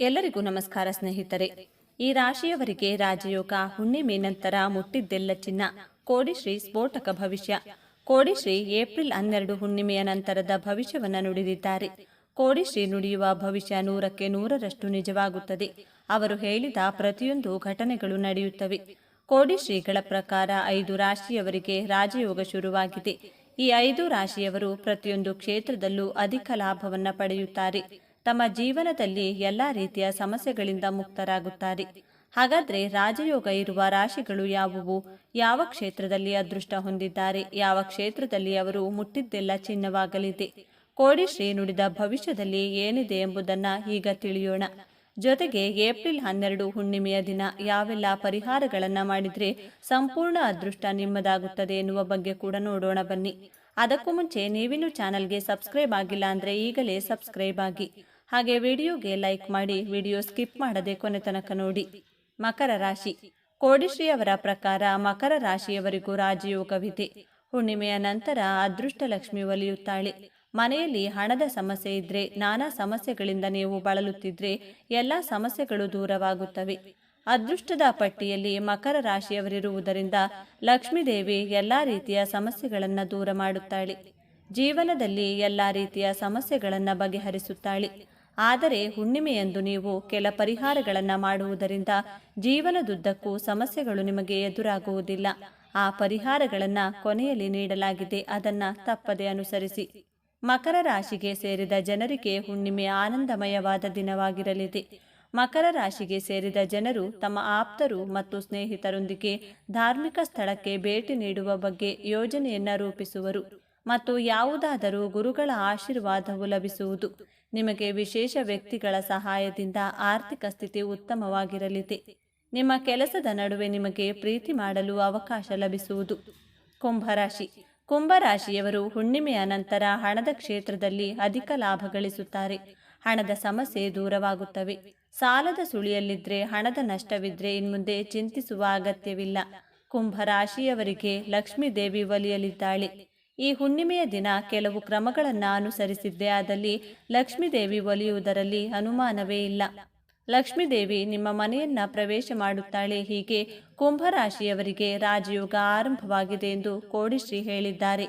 ಎಲ್ಲರಿಗೂ ನಮಸ್ಕಾರ ಸ್ನೇಹಿತರೆ. ಈ ರಾಶಿಯವರಿಗೆ ರಾಜಯೋಗ ಹುಣ್ಣಿಮೆ ನಂತರ ಮುಟ್ಟಿದ್ದೆಲ್ಲ ಚಿನ್ನ. ಕೋಡಿಶ್ರೀ ಸ್ಫೋಟಕ ಭವಿಷ್ಯ. ಕೋಡಿಶ್ರೀ ಏಪ್ರಿಲ್ ಹನ್ನೆರಡು ಹುಣ್ಣಿಮೆಯ ನಂತರದ ಭವಿಷ್ಯವನ್ನ ನುಡಿದಿದ್ದಾರೆ. ಕೋಡಿಶ್ರೀ ನುಡಿಯುವ ಭವಿಷ್ಯ ನೂರಕ್ಕೆ ನೂರರಷ್ಟು ನಿಜವಾಗುತ್ತದೆ. ಅವರು ಹೇಳಿದ ಪ್ರತಿಯೊಂದು ಘಟನೆಗಳು ನಡೆಯುತ್ತವೆ. ಕೋಡಿಶ್ರೀಗಳ ಪ್ರಕಾರ ಐದು ರಾಶಿಯವರಿಗೆ ರಾಜಯೋಗ ಶುರುವಾಗಿದೆ. ಈ ಐದು ರಾಶಿಯವರು ಪ್ರತಿಯೊಂದು ಕ್ಷೇತ್ರದಲ್ಲೂ ಅಧಿಕ ಲಾಭವನ್ನ ಪಡೆಯುತ್ತಾರೆ. ತಮ್ಮ ಜೀವನದಲ್ಲಿ ಎಲ್ಲ ರೀತಿಯ ಸಮಸ್ಯೆಗಳಿಂದ ಮುಕ್ತರಾಗುತ್ತಾರೆ. ಹಾಗಾದ್ರೆ ರಾಜಯೋಗ ಇರುವ ರಾಶಿಗಳು ಯಾವುವು? ಯಾವ ಕ್ಷೇತ್ರದಲ್ಲಿ ಅದೃಷ್ಟ ಹೊಂದಿದ್ದಾರೆ? ಯಾವ ಕ್ಷೇತ್ರದಲ್ಲಿ ಅವರು ಮುಟ್ಟಿದ್ದೆಲ್ಲ ಚಿನ್ನವಾಗಲಿದೆ? ಕೋಡಿಶ್ರೀ ನುಡಿದ ಭವಿಷ್ಯದಲ್ಲಿ ಏನಿದೆ ಎಂಬುದನ್ನ ಈಗ ತಿಳಿಯೋಣ. ಜೊತೆಗೆ ಏಪ್ರಿಲ್ ಹನ್ನೆರಡು ಹುಣ್ಣಿಮೆಯ ದಿನ ಯಾವೆಲ್ಲ ಪರಿಹಾರಗಳನ್ನ ಮಾಡಿದ್ರೆ ಸಂಪೂರ್ಣ ಅದೃಷ್ಟ ನಿಮ್ಮದಾಗುತ್ತದೆ ಎನ್ನುವ ಬಗ್ಗೆ ಕೂಡ ನೋಡೋಣ ಬನ್ನಿ. ಅದಕ್ಕೂ ಮುಂಚೆ ನೀವಿನ್ನು ಚಾನಲ್ಗೆ ಸಬ್ಸ್ಕ್ರೈಬ್ ಆಗಿಲ್ಲ ಅಂದ್ರೆ ಈಗಲೇ ಸಬ್ಸ್ಕ್ರೈಬ್ ಆಗಿ. ಹಾಗೆ ವಿಡಿಯೋಗೆ ಲೈಕ್ ಮಾಡಿ ವಿಡಿಯೋ ಸ್ಕಿಪ್ ಮಾಡದೆ ಕೊನೆ ತನಕ ನೋಡಿ. ಮಕರ ರಾಶಿ. ಕೋಡಿಶ್ರೀಯವರ ಪ್ರಕಾರ ಮಕರ ರಾಶಿಯವರಿಗೂ ರಾಜಯೋಗವಿದೆ ಹುಣ್ಣಿಮೆಯ ನಂತರ ಅದೃಷ್ಟ ಲಕ್ಷ್ಮಿ ಒಲಿಯುತ್ತಾಳೆ. ಮನೆಯಲ್ಲಿ ಹಣದ ಸಮಸ್ಯೆ ಇದ್ರೆ, ನಾನಾ ಸಮಸ್ಯೆಗಳಿಂದ ನೀವು ಬಳಲುತ್ತಿದ್ರೆ ಎಲ್ಲ ಸಮಸ್ಯೆಗಳು ದೂರವಾಗುತ್ತವೆ. ಅದೃಷ್ಟದ ಪಟ್ಟಿಯಲ್ಲಿ ಮಕರ ರಾಶಿಯವರಿರುವುದರಿಂದ ಲಕ್ಷ್ಮೀದೇವಿ ಎಲ್ಲಾ ರೀತಿಯ ಸಮಸ್ಯೆಗಳನ್ನು ದೂರ ಮಾಡುತ್ತಾಳೆ. ಜೀವನದಲ್ಲಿ ಎಲ್ಲ ರೀತಿಯ ಸಮಸ್ಯೆಗಳನ್ನು ಬಗೆಹರಿಸುತ್ತಾಳೆ. ಆದರೆ ಹುಣ್ಣಿಮೆಯಂದು ನೀವು ಕೆಲ ಪರಿಹಾರಗಳನ್ನು ಮಾಡುವುದರಿಂದ ಜೀವನದುದ್ದಕ್ಕೂ ಸಮಸ್ಯೆಗಳು ನಿಮಗೆ ಎದುರಾಗುವುದಿಲ್ಲ. ಆ ಪರಿಹಾರಗಳನ್ನು ಕೊನೆಯಲ್ಲಿ ನೀಡಲಾಗಿದೆ. ಅದನ್ನು ತಪ್ಪದೆ ಅನುಸರಿಸಿ. ಮಕರ ರಾಶಿಗೆ ಸೇರಿದ ಜನರಿಗೆ ಹುಣ್ಣಿಮೆ ಆನಂದಮಯವಾದ ದಿನವಾಗಿರಲಿದೆ. ಮಕರ ರಾಶಿಗೆ ಸೇರಿದ ಜನರು ತಮ್ಮ ಆಪ್ತರು ಮತ್ತು ಸ್ನೇಹಿತರೊಂದಿಗೆ ಧಾರ್ಮಿಕ ಸ್ಥಳಕ್ಕೆ ಭೇಟಿ ನೀಡುವ ಬಗ್ಗೆ ಯೋಜನೆಯನ್ನು ರೂಪಿಸುವರು. ಮತ್ತು ಯಾವುದಾದರೂ ಗುರುಗಳ ಆಶೀರ್ವಾದವು ಲಭಿಸುವುದು. ನಿಮಗೆ ವಿಶೇಷ ವ್ಯಕ್ತಿಗಳ ಸಹಾಯದಿಂದ ಆರ್ಥಿಕ ಸ್ಥಿತಿ ಉತ್ತಮವಾಗಿರಲಿದೆ. ನಿಮ್ಮ ಕೆಲಸದ ನಡುವೆ ನಿಮಗೆ ಪ್ರೀತಿ ಮಾಡಲು ಅವಕಾಶ ಲಭಿಸುವುದು. ಕುಂಭರಾಶಿ. ಕುಂಭರಾಶಿಯವರು ಹುಣ್ಣಿಮೆಯ ನಂತರ ಹಣದ ಕ್ಷೇತ್ರದಲ್ಲಿ ಅಧಿಕ ಲಾಭ ಗಳಿಸುತ್ತಾರೆ. ಹಣದ ಸಮಸ್ಯೆ ದೂರವಾಗುತ್ತವೆ. ಸಾಲದ ಸುಳಿಯಲ್ಲಿದ್ರೆ ಹಣದ ನಷ್ಟವಿದ್ರೆ ಇನ್ಮುಂದೆ ಚಿಂತಿಸುವ ಅಗತ್ಯವಿಲ್ಲ. ಕುಂಭರಾಶಿಯವರಿಗೆ ಲಕ್ಷ್ಮೀ ದೇವಿ ಒಲಿಯಲಿದ್ದಾಳೆ. ಈ ಹುಣ್ಣಿಮೆಯ ದಿನ ಕೆಲವು ಕ್ರಮಗಳನ್ನು ಅನುಸರಿಸಿದ್ದೇ ಆದಲ್ಲಿ ಲಕ್ಷ್ಮೀದೇವಿ ಒಲಿಯುವುದರಲ್ಲಿ ಅನುಮಾನವೇ ಇಲ್ಲ. ಲಕ್ಷ್ಮೀದೇವಿ ನಿಮ್ಮ ಮನೆಯನ್ನ ಪ್ರವೇಶ ಮಾಡುತ್ತಾಳೆ ಹೀಗೆ ಕುಂಭರಾಶಿಯವರಿಗೆ ರಾಜಯೋಗ ಆರಂಭವಾಗಿದೆ ಎಂದು ಕೋಡಿಶ್ರೀ ಹೇಳಿದ್ದಾರೆ.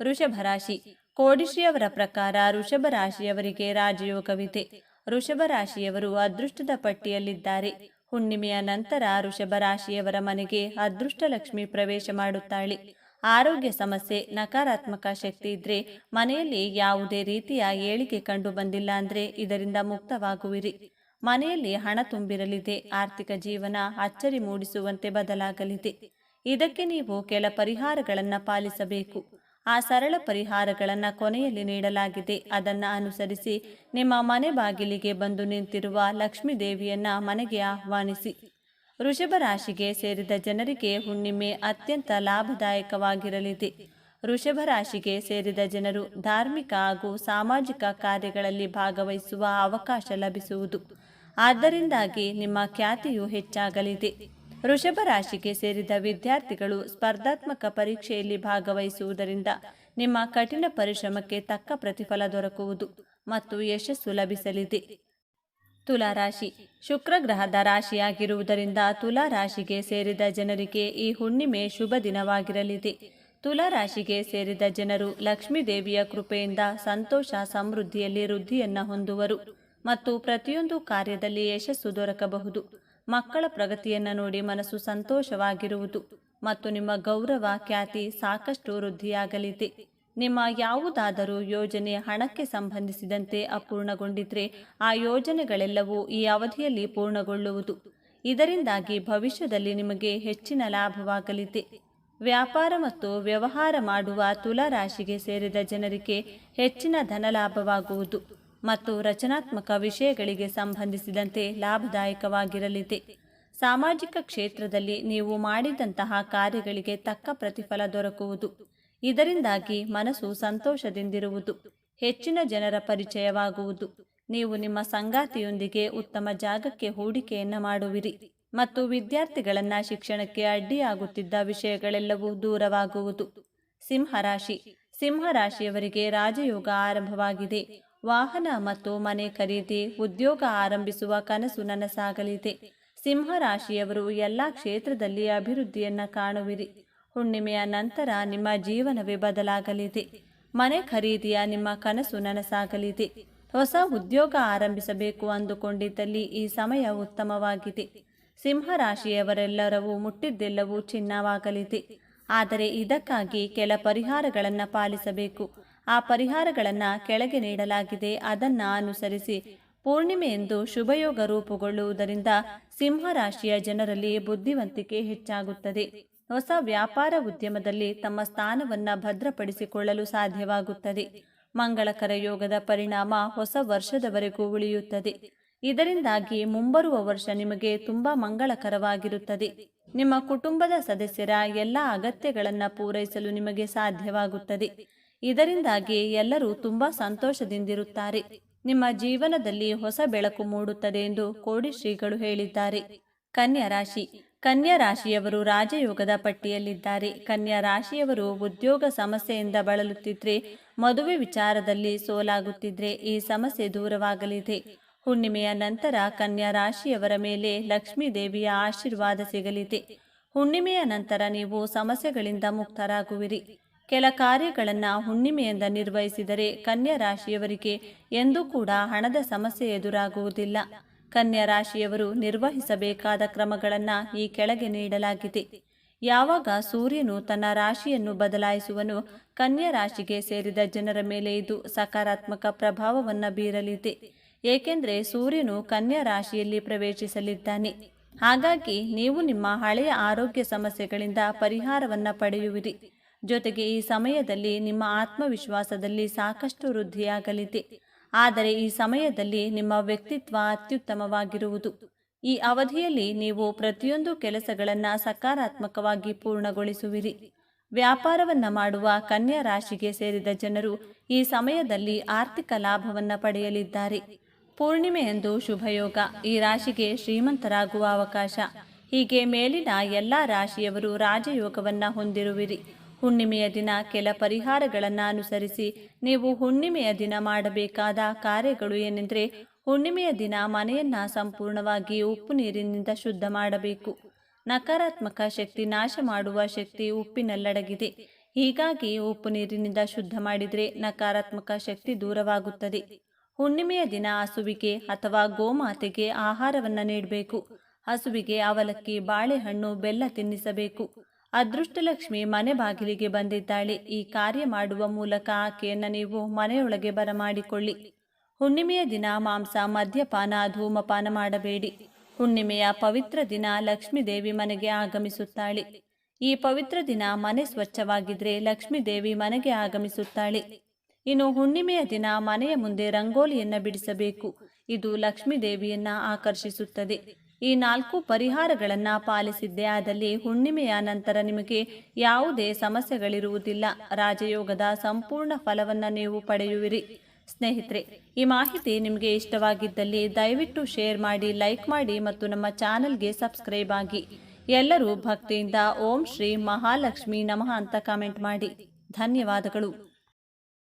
ಋಷಭ ರಾಶಿ. ಕೋಡಿಶ್ರೀಯವರ ಪ್ರಕಾರ ಋಷಭ ರಾಶಿಯವರಿಗೆ ರಾಜಯೋಗವಿದೆ. ಋಷಭ ರಾಶಿಯವರು ಅದೃಷ್ಟದ ಪಟ್ಟಿಯಲ್ಲಿದ್ದಾರೆ. ಹುಣ್ಣಿಮೆಯ ನಂತರ ಋಷಭ ರಾಶಿಯವರ ಮನೆಗೆ ಅದೃಷ್ಟ ಲಕ್ಷ್ಮಿ ಪ್ರವೇಶ ಮಾಡುತ್ತಾಳೆ. ಆರೋಗ್ಯ ಸಮಸ್ಯೆ, ನಕಾರಾತ್ಮಕ ಶಕ್ತಿ ಇದ್ರೆ ಮನೆಯಲ್ಲಿ ಯಾವುದೇ ರೀತಿಯ ಏಳಿಗೆ ಕಂಡು ಬಂದಿಲ್ಲ ಅಂದ್ರೆ ಇದರಿಂದ ಮುಕ್ತವಾಗುವಿರಿ. ಮನೆಯಲ್ಲಿ ಹಣ ತುಂಬಿರಲಿದೆ, ಆರ್ಥಿಕ ಜೀವನ ಅಚ್ಚರಿ ಮೂಡಿಸುವಂತೆ ಬದಲಾಗಲಿದೆ. ಇದಕ್ಕೆ ನೀವು ಕೆಲ ಪರಿಹಾರಗಳನ್ನು ಪಾಲಿಸಬೇಕು. ಆ ಸರಳ ಪರಿಹಾರಗಳನ್ನು ಕೊನೆಯಲ್ಲಿ ನೀಡಲಾಗಿದೆ. ಅದನ್ನು ಅನುಸರಿಸಿ ನಿಮ್ಮ ಮನೆ ಬಾಗಿಲಿಗೆ ಬಂದು ನಿಂತಿರುವ ಲಕ್ಷ್ಮೀ ದೇವಿಯನ್ನ ಮನೆಗೆ ಆಹ್ವಾನಿಸಿ. ವೃಷಭ ರಾಶಿಗೆ ಸೇರಿದ ಜನರಿಗೆ ಹುಣ್ಣಿಮೆ ಅತ್ಯಂತ ಲಾಭದಾಯಕವಾಗಿರಲಿದೆ. ವೃಷಭ ರಾಶಿಗೆ ಸೇರಿದ ಜನರು ಧಾರ್ಮಿಕ ಹಾಗೂ ಸಾಮಾಜಿಕ ಕಾರ್ಯಗಳಲ್ಲಿ ಭಾಗವಹಿಸುವ ಅವಕಾಶ ಲಭಿಸುವುದು. ಆದ್ದರಿಂದಾಗಿ ನಿಮ್ಮ ಖ್ಯಾತಿಯು ಹೆಚ್ಚಾಗಲಿದೆ. ವೃಷಭ ರಾಶಿಗೆ ಸೇರಿದ ವಿದ್ಯಾರ್ಥಿಗಳು ಸ್ಪರ್ಧಾತ್ಮಕ ಪರೀಕ್ಷೆಯಲ್ಲಿ ಭಾಗವಹಿಸುವುದರಿಂದ ನಿಮ್ಮ ಕಠಿಣ ಪರಿಶ್ರಮಕ್ಕೆ ತಕ್ಕ ಪ್ರತಿಫಲ ದೊರಕುವುದು ಮತ್ತು ಯಶಸ್ಸು ಲಭಿಸಲಿದೆ. ತುಲಾ ರಾಶಿ. ಶುಕ್ರ ಗ್ರಹದ ರಾಶಿಯಾಗಿರುವುದರಿಂದ ತುಲಾ ರಾಶಿಗೆ ಸೇರಿದ ಜನರಿಗೆ ಈ ಹುಣ್ಣಿಮೆ ಶುಭ ದಿನವಾಗಿರಲಿದೆ. ತುಲಾ ರಾಶಿಗೆ ಸೇರಿದ ಜನರು ಲಕ್ಷ್ಮೀ ದೇವಿಯ ಕೃಪೆಯಿಂದ ಸಂತೋಷ, ಸಮೃದ್ಧಿಯಲ್ಲಿ ವೃದ್ಧಿಯನ್ನ ಹೊಂದುವರು ಮತ್ತು ಪ್ರತಿಯೊಂದು ಕಾರ್ಯದಲ್ಲಿ ಯಶಸ್ಸು ದೊರಕಬಹುದು. ಮಕ್ಕಳ ಪ್ರಗತಿಯನ್ನ ನೋಡಿ ಮನಸ್ಸು ಸಂತೋಷವಾಗಿರುವುದು ಮತ್ತು ನಿಮ್ಮ ಗೌರವ, ಖ್ಯಾತಿ ಸಾಕಷ್ಟು ವೃದ್ಧಿಯಾಗಲಿದೆ. ನಿಮ್ಮ ಯಾವುದಾದರೂ ಯೋಜನೆ ಹಣಕ್ಕೆ ಸಂಬಂಧಿಸಿದಂತೆ ಅಪೂರ್ಣಗೊಂಡಿದ್ರೆ ಆ ಯೋಜನೆಗಳೆಲ್ಲವೂ ಈ ಅವಧಿಯಲ್ಲಿ ಪೂರ್ಣಗೊಳ್ಳುವುದು. ಇದರಿಂದಾಗಿ ಭವಿಷ್ಯದಲ್ಲಿ ನಿಮಗೆ ಹೆಚ್ಚಿನ ಲಾಭವಾಗಲಿದೆ. ವ್ಯಾಪಾರ ಮತ್ತು ವ್ಯವಹಾರ ಮಾಡುವ ತುಲಾರಾಶಿಗೆ ಸೇರಿದ ಜನರಿಗೆ ಹೆಚ್ಚಿನ ಧನಲಾಭವಾಗುವುದು ಮತ್ತು ರಚನಾತ್ಮಕ ವಿಷಯಗಳಿಗೆ ಸಂಬಂಧಿಸಿದಂತೆ ಲಾಭದಾಯಕವಾಗಿರಲಿದೆ. ಸಾಮಾಜಿಕ ಕ್ಷೇತ್ರದಲ್ಲಿ ನೀವು ಮಾಡಿದಂತಹ ಕಾರ್ಯಗಳಿಗೆ ತಕ್ಕ ಪ್ರತಿಫಲ ದೊರಕುವುದು. ಇದರಿಂದಾಗಿ ಮನಸ್ಸು ಸಂತೋಷದಿಂದಿರುವುದು. ಹೆಚ್ಚಿನ ಜನರ ಪರಿಚಯವಾಗುವುದು. ನೀವು ನಿಮ್ಮ ಸಂಗಾತಿಯೊಂದಿಗೆ ಉತ್ತಮ ಜಾಗಕ್ಕೆ ಹೂಡಿಕೆಯನ್ನು ಮಾಡುವಿರಿ ಮತ್ತು ವಿದ್ಯಾರ್ಥಿಗಳನ್ನ ಶಿಕ್ಷಣಕ್ಕೆ ಅಡ್ಡಿಯಾಗುತ್ತಿದ್ದ ವಿಷಯಗಳೆಲ್ಲವೂ ದೂರವಾಗುವುದು. ಸಿಂಹರಾಶಿ ಸಿಂಹರಾಶಿಯವರಿಗೆ ರಾಜಯೋಗ ಆರಂಭವಾಗಿದೆ. ವಾಹನ ಮತ್ತು ಮನೆ ಖರೀದಿ, ಉದ್ಯೋಗ ಆರಂಭಿಸುವ ಕನಸು ನನಸಾಗಲಿದೆ. ಸಿಂಹರಾಶಿಯವರು ಎಲ್ಲಾ ಕ್ಷೇತ್ರದಲ್ಲಿ ಅಭಿವೃದ್ಧಿಯನ್ನ ಕಾಣುವಿರಿ. ಹುಣ್ಣಿಮೆಯ ನಂತರ ನಿಮ್ಮ ಜೀವನವೇ ಬದಲಾಗಲಿದೆ. ಮನೆ ಖರೀದಿಯ ನಿಮ್ಮ ಕನಸು ನನಸಾಗಲಿದೆ. ಹೊಸ ಉದ್ಯೋಗ ಆರಂಭಿಸಬೇಕು ಅಂದುಕೊಂಡಿದ್ದಲ್ಲಿ ಈ ಸಮಯ ಉತ್ತಮವಾಗಿದೆ. ಸಿಂಹರಾಶಿಯವರೆಲ್ಲರವೂ ಮುಟ್ಟಿದ್ದೆಲ್ಲವೂ ಚಿನ್ನವಾಗಲಿದೆ. ಆದರೆ ಇದಕ್ಕಾಗಿ ಕೆಲ ಪರಿಹಾರಗಳನ್ನು ಪಾಲಿಸಬೇಕು. ಆ ಪರಿಹಾರಗಳನ್ನು ಕೆಳಗೆ ನೀಡಲಾಗಿದೆ. ಅದನ್ನು ಅನುಸರಿಸಿ ಪೂರ್ಣಿಮೆಯೆಂದು ಶುಭಯೋಗ ರೂಪುಗೊಳ್ಳುವುದರಿಂದ ಸಿಂಹರಾಶಿಯ ಜನರಲ್ಲಿ ಬುದ್ಧಿವಂತಿಕೆ ಹೆಚ್ಚಾಗುತ್ತದೆ. ಹೊಸ ವ್ಯಾಪಾರ ಉದ್ಯಮದಲ್ಲಿ ತಮ್ಮ ಸ್ಥಾನವನ್ನು ಭದ್ರಪಡಿಸಿಕೊಳ್ಳಲು ಸಾಧ್ಯವಾಗುತ್ತದೆ. ಮಂಗಳಕರ ಯೋಗದ ಪರಿಣಾಮ ಹೊಸ ವರ್ಷದವರೆಗೂ ಉಳಿಯುತ್ತದೆ. ಇದರಿಂದಾಗಿ ಮುಂಬರುವ ವರ್ಷ ನಿಮಗೆ ತುಂಬಾ ಮಂಗಳಕರವಾಗಿರುತ್ತದೆ. ನಿಮ್ಮ ಕುಟುಂಬದ ಸದಸ್ಯರ ಎಲ್ಲ ಅಗತ್ಯಗಳನ್ನು ಪೂರೈಸಲು ನಿಮಗೆ ಸಾಧ್ಯವಾಗುತ್ತದೆ. ಇದರಿಂದಾಗಿ ಎಲ್ಲರೂ ತುಂಬಾ ಸಂತೋಷದಿಂದಿರುತ್ತಾರೆ. ನಿಮ್ಮ ಜೀವನದಲ್ಲಿ ಹೊಸ ಬೆಳಕು ಮೂಡುತ್ತದೆ ಎಂದು ಕೋಡಿ ಶ್ರೀಗಳು ಹೇಳಿದ್ದಾರೆ. ಕನ್ಯಾ ರಾಶಿ ಕನ್ಯಾ ರಾಶಿಯವರು ರಾಜಯೋಗದ ಪಟ್ಟಿಯಲ್ಲಿದ್ದಾರೆ. ಕನ್ಯಾ ರಾಶಿಯವರು ಉದ್ಯೋಗ ಸಮಸ್ಯೆಯಿಂದ ಬಳಲುತ್ತಿದ್ರೆ ಮದುವೆ ವಿಚಾರದಲ್ಲಿ ಸೋಲಾಗುತ್ತಿದ್ರೆ ಈ ಸಮಸ್ಯೆ ದೂರವಾಗಲಿದೆ. ಹುಣ್ಣಿಮೆಯ ನಂತರ ಕನ್ಯಾ ರಾಶಿಯವರ ಮೇಲೆ ಲಕ್ಷ್ಮೀ ದೇವಿಯ ಆಶೀರ್ವಾದ ಸಿಗಲಿದೆ. ಹುಣ್ಣಿಮೆಯ ನಂತರ ನೀವು ಸಮಸ್ಯೆಗಳಿಂದ ಮುಕ್ತರಾಗುವಿರಿ. ಕೆಲ ಕಾರ್ಯಗಳನ್ನು ಹುಣ್ಣಿಮೆಯಿಂದ ನಿರ್ವಹಿಸಿದರೆ ಕನ್ಯಾ ರಾಶಿಯವರಿಗೆ ಎಂದೂ ಕೂಡ ಹಣದ ಸಮಸ್ಯೆ ಎದುರಾಗುವುದಿಲ್ಲ. ಕನ್ಯಾ ರಾಶಿಯವರು ನಿರ್ವಹಿಸಬೇಕಾದ ಕ್ರಮಗಳನ್ನು ಈ ಕೆಳಗೆ ನೀಡಲಾಗಿದೆ. ಯಾವಾಗ ಸೂರ್ಯನು ತನ್ನ ರಾಶಿಯನ್ನು ಬದಲಾಯಿಸುವನು ಕನ್ಯಾ ರಾಶಿಗೆ ಸೇರಿದ ಜನರ ಮೇಲೆ ಇದು ಸಕಾರಾತ್ಮಕ ಪ್ರಭಾವವನ್ನು ಬೀರಲಿದೆ. ಏಕೆಂದರೆ ಸೂರ್ಯನು ಕನ್ಯಾ ರಾಶಿಯಲ್ಲಿ ಪ್ರವೇಶಿಸಲಿದ್ದಾನೆ. ಹಾಗಾಗಿ ನೀವು ನಿಮ್ಮ ಹಳೆಯ ಆರೋಗ್ಯ ಸಮಸ್ಯೆಗಳಿಂದ ಪರಿಹಾರವನ್ನು ಪಡೆಯುವಿರಿ. ಜೊತೆಗೆ ಈ ಸಮಯದಲ್ಲಿ ನಿಮ್ಮ ಆತ್ಮವಿಶ್ವಾಸದಲ್ಲಿ ಸಾಕಷ್ಟು ವೃದ್ಧಿಯಾಗಲಿದೆ. ಆದರೆ ಈ ಸಮಯದಲ್ಲಿ ನಿಮ್ಮ ವ್ಯಕ್ತಿತ್ವ ಅತ್ಯುತ್ತಮವಾಗಿರುವುದು. ಈ ಅವಧಿಯಲ್ಲಿ ನೀವು ಪ್ರತಿಯೊಂದು ಕೆಲಸಗಳನ್ನು ಸಕಾರಾತ್ಮಕವಾಗಿ ಪೂರ್ಣಗೊಳಿಸುವಿರಿ. ವ್ಯಾಪಾರವನ್ನ ಮಾಡುವ ಕನ್ಯಾ ರಾಶಿಗೆ ಸೇರಿದ ಜನರು ಈ ಸಮಯದಲ್ಲಿ ಆರ್ಥಿಕ ಲಾಭವನ್ನ ಪಡೆಯಲಿದ್ದಾರೆ. ಪೂರ್ಣಿಮೆಯಂದು ಶುಭಯೋಗ, ಈ ರಾಶಿಗೆ ಶ್ರೀಮಂತರಾಗುವ ಅವಕಾಶ. ಹೀಗೆ ಮೇಲಿನ ಎಲ್ಲ ರಾಶಿಯವರು ರಾಜಯೋಗವನ್ನ ಹೊಂದಿರುವಿರಿ. ಹುಣ್ಣಿಮೆಯ ದಿನ ಕೆಲ ಪರಿಹಾರಗಳನ್ನು ಅನುಸರಿಸಿ ನೀವು ಹುಣ್ಣಿಮೆಯ ದಿನ ಮಾಡಬೇಕಾದ ಕಾರ್ಯಗಳು ಏನೆಂದರೆ ಹುಣ್ಣಿಮೆಯ ದಿನ ಮನೆಯನ್ನ ಸಂಪೂರ್ಣವಾಗಿ ಉಪ್ಪು ನೀರಿನಿಂದ ಶುದ್ಧ ಮಾಡಬೇಕು. ನಕಾರಾತ್ಮಕ ಶಕ್ತಿ ನಾಶ ಮಾಡುವ ಶಕ್ತಿ ಉಪ್ಪಿನಲ್ಲಡಗಿದೆ. ಹೀಗಾಗಿ ಉಪ್ಪು ನೀರಿನಿಂದ ಶುದ್ಧ ಮಾಡಿದರೆ ನಕಾರಾತ್ಮಕ ಶಕ್ತಿ ದೂರವಾಗುತ್ತದೆ. ಹುಣ್ಣಿಮೆಯ ದಿನ ಹಸುವಿಗೆ ಅಥವಾ ಗೋಮಾತೆಗೆ ಆಹಾರವನ್ನು ನೀಡಬೇಕು. ಹಸುವಿಗೆ ಅವಲಕ್ಕಿ, ಬಾಳೆಹಣ್ಣು, ಬೆಲ್ಲ ತಿನ್ನಿಸಬೇಕು. ಅದೃಷ್ಟಲಕ್ಷ್ಮಿ ಮನೆ ಬಾಗಿಲಿಗೆ ಬಂದಿದ್ದಾಳೆ. ಈ ಕಾರ್ಯ ಮಾಡುವ ಮೂಲಕ ಆಕೆಯನ್ನು ನೀವು ಮನೆಯೊಳಗೆ ಬರಮಾಡಿಕೊಳ್ಳಿ. ಹುಣ್ಣಿಮೆಯ ದಿನ ಮಾಂಸ, ಮದ್ಯಪಾನ, ಧೂಮಪಾನ ಮಾಡಬೇಡಿ. ಹುಣ್ಣಿಮೆಯ ಪವಿತ್ರ ದಿನ ಲಕ್ಷ್ಮೀ ದೇವಿ ಮನೆಗೆ ಆಗಮಿಸುತ್ತಾಳೆ. ಈ ಪವಿತ್ರ ದಿನ ಮನೆ ಸ್ವಚ್ಛವಾಗಿದ್ರೆ ಲಕ್ಷ್ಮೀ ದೇವಿ ಮನೆಗೆ ಆಗಮಿಸುತ್ತಾಳೆ. ಇನ್ನು ಹುಣ್ಣಿಮೆಯ ದಿನ ಮನೆಯ ಮುಂದೆ ರಂಗೋಲಿಯನ್ನ ಬಿಡಿಸಬೇಕು. ಇದು ಲಕ್ಷ್ಮೀ ದೇವಿಯನ್ನ ಆಕರ್ಷಿಸುತ್ತದೆ. ಈ ನಾಲ್ಕು ಪರಿಹಾರಗಳನ್ನು ಪಾಲಿಸಿದ್ದೇ. ಆದಲ್ಲಿ ಹುಣ್ಣಿಮೆಯ ನಂತರ ನಿಮಗೆ ಯಾವುದೇ ಸಮಸ್ಯೆಗಳಿರುವುದಿಲ್ಲ. ರಾಜಯೋಗದ ಸಂಪೂರ್ಣ ಫಲವನ್ನು ನೀವು ಪಡೆಯುವಿರಿ. ಸ್ನೇಹಿತರೆ, ಈ ಮಾಹಿತಿ ನಿಮಗೆ ಇಷ್ಟವಾಗಿದ್ದಲ್ಲಿ ದಯವಿಟ್ಟು ಶೇರ್ ಮಾಡಿ, ಲೈಕ್ ಮಾಡಿ ಮತ್ತು ನಮ್ಮ ಚಾನಲ್ಗೆ ಸಬ್ಸ್ಕ್ರೈಬ್ ಆಗಿ. ಎಲ್ಲರೂ ಭಕ್ತಿಯಿಂದ ಓಂ ಶ್ರೀ ಮಹಾಲಕ್ಷ್ಮಿ ನಮಃ ಅಂತ ಕಾಮೆಂಟ್ ಮಾಡಿ. ಧನ್ಯವಾದಗಳು.